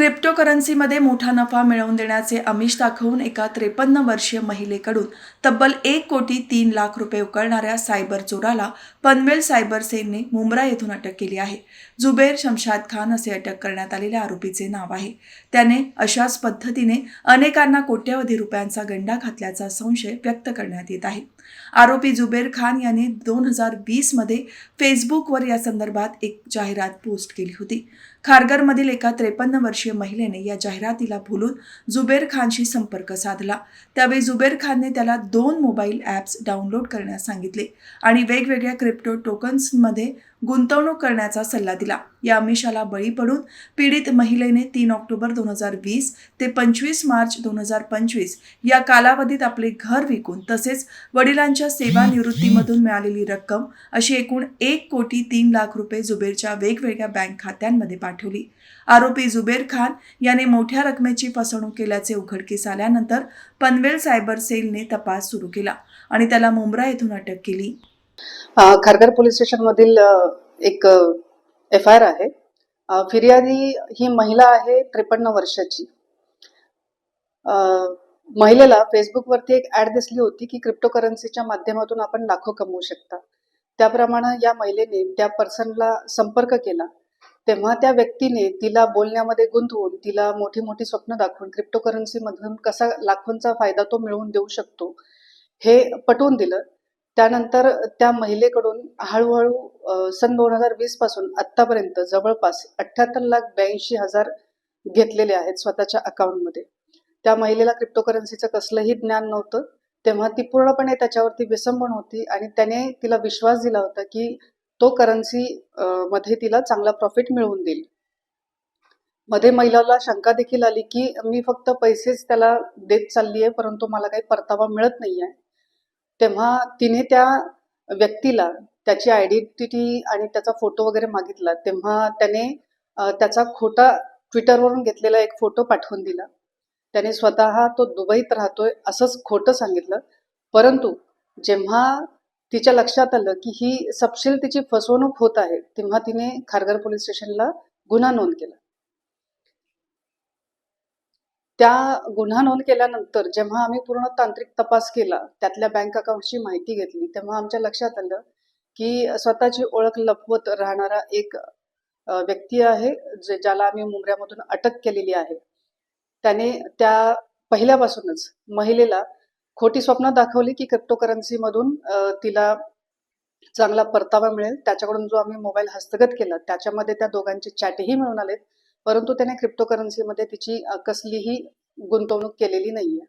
क्रिप्टोकरन्सीमध्ये मोठा नफा मिळवून देण्याचे आमिष दाखवून एका त्रेपन्न वर्षीय महिलेकडून तब्बल एक कोटी तीन लाख रुपये उकळणाऱ्या सायबर चोराला पनवेल सायबर सेलने मुंब्रा येथून अटक केली आहे. जुबेर शमशाद खान असे अटक करण्यात आलेल्या आरोपीचे नाव आहे. त्याने अशाच पद्धतीने अनेकांना कोट्यवधी रुपयांचा गंडा घातल्याचा संशय व्यक्त करण्यात येत आहे. आरोपी जुबेर खान यांनी दोन हजार वीसमध्ये फेसबुकवर या संदर्भात एक जाहिरात पोस्ट केली होती. खारघरमधील एका त्रेपन्न वर्षीय महिलेने या जाहिरातीला भुलून जुबेर खानशी संपर्क साधला. त्यावेळी जुबेर खानने त्याला दोन मोबाईल ॲप्स डाउनलोड करण्यास सांगितले आणि वेगवेगळ्या क्रिप्टो टोकन्समध्ये गुंतवणूक करण्याचा सल्ला दिला. या आमिषाला बळी पडून पीडित महिलेने तीन ऑक्टोबर दोन हजार वीस ते पंचवीस मार्च दोन हजार पंचवीस या कालावधीत आपले घर विकून तसेच वडिलांच्या सेवानिवृत्तीमधून मिळालेली रक्कम अशी एकूण एक कोटी तीन लाख रुपये जुबेरच्या वेगवेगळ्या बँक खात्यांमध्ये पाठवली. आरोपी जुबेर खान याने मोठ्या रकमेची फसवणूक केल्याचे उघडकीस आल्यानंतर पनवेल सायबर सेलने तपास सुरू केला आणि त्याला मुंब्रा येथून अटक केली. खारघर पोलीस स्टेशनमधील एक एफ आय आर आहे फिर्यादी ही महिला आहे त्रेपन्न वर्षाची. महिलेला फेसबुकवरती एक ऍड दिसली होती की क्रिप्टोकरन्सीच्या माध्यमातून आपण लाखो कमवू शकता. त्याप्रमाणे या महिलेने त्या पर्सनला संपर्क केला. तेव्हा त्या व्यक्तीने तिला बोलण्यामध्ये गुंतवून तिला मोठी मोठी स्वप्न दाखवून क्रिप्टोकरन्सीमधून कसा लाखोंचा फायदा तो मिळवून देऊ शकतो हे पटवून दिलं. त्यानंतर त्या महिलेकडून हळूहळू सन दोन हजार वीसपासून आतापर्यंत जवळपास अठ्ठ्याहत्तर लाख ब्याऐंशी हजार घेतलेले आहेत स्वतःच्या अकाउंटमध्ये. त्या महिलेला क्रिप्टोकरन्सीचं कसलंही ज्ञान नव्हतं. तेव्हा ती पूर्णपणे त्याच्यावरती विसंबून होती आणि त्याने तिला विश्वास दिला होता की तो करन्सी मध्ये तिला चांगला प्रॉफिट मिळवून देईल. मध्ये महिलाला शंका देखील आली की मी फक्त पैसेच त्याला देत चालली आहे परंतु मला काही परतावा मिळत नाही आहे तेव्हा तिने त्या व्यक्तीला त्याची आयडेंटिटी आणि त्याचा फोटो वगैरे मागितला तेव्हा त्याने त्याचा खोटा ट्विटरवरून घेतलेला एक फोटो पाठवून दिला. त्याने स्वतः तो दुबईत राहतोय असंच खोटं सांगितलं. परंतु जेव्हा तिच्या लक्षात आलं की ही सपशील तिची फसवणूक होत आहे तेव्हा तिने खारघर पोलीस स्टेशनला गुन्हा नोंद केला. त्या गुन्हा नोंद केल्यानंतर जेव्हा आम्ही पूर्ण तांत्रिक तपास केला त्यातल्या बँक अकाउंटची माहिती घेतली तेव्हा आमच्या लक्षात आलं की स्वतःची ओळख लपवत राहणारा एक व्यक्ती आहे जे ज्याला आम्ही मुंबऱ्यामधून अटक केलेली आहे. त्याने त्या पहिल्यापासूनच महिलेला खोटी स्वप्न दाखवली की क्रिप्टोकरन्सीमधून तिला चांगला परतावा मिळेल. त्याच्याकडून जो आम्ही मोबाईल हस्तगत केला त्याच्यामध्ये त्या दोघांचे चॅटही मिळून आलेत. परंतु त्याने क्रिप्टोकरन्सीमध्ये तिची कसलीही गुंतवणूक केलेली नाहीये.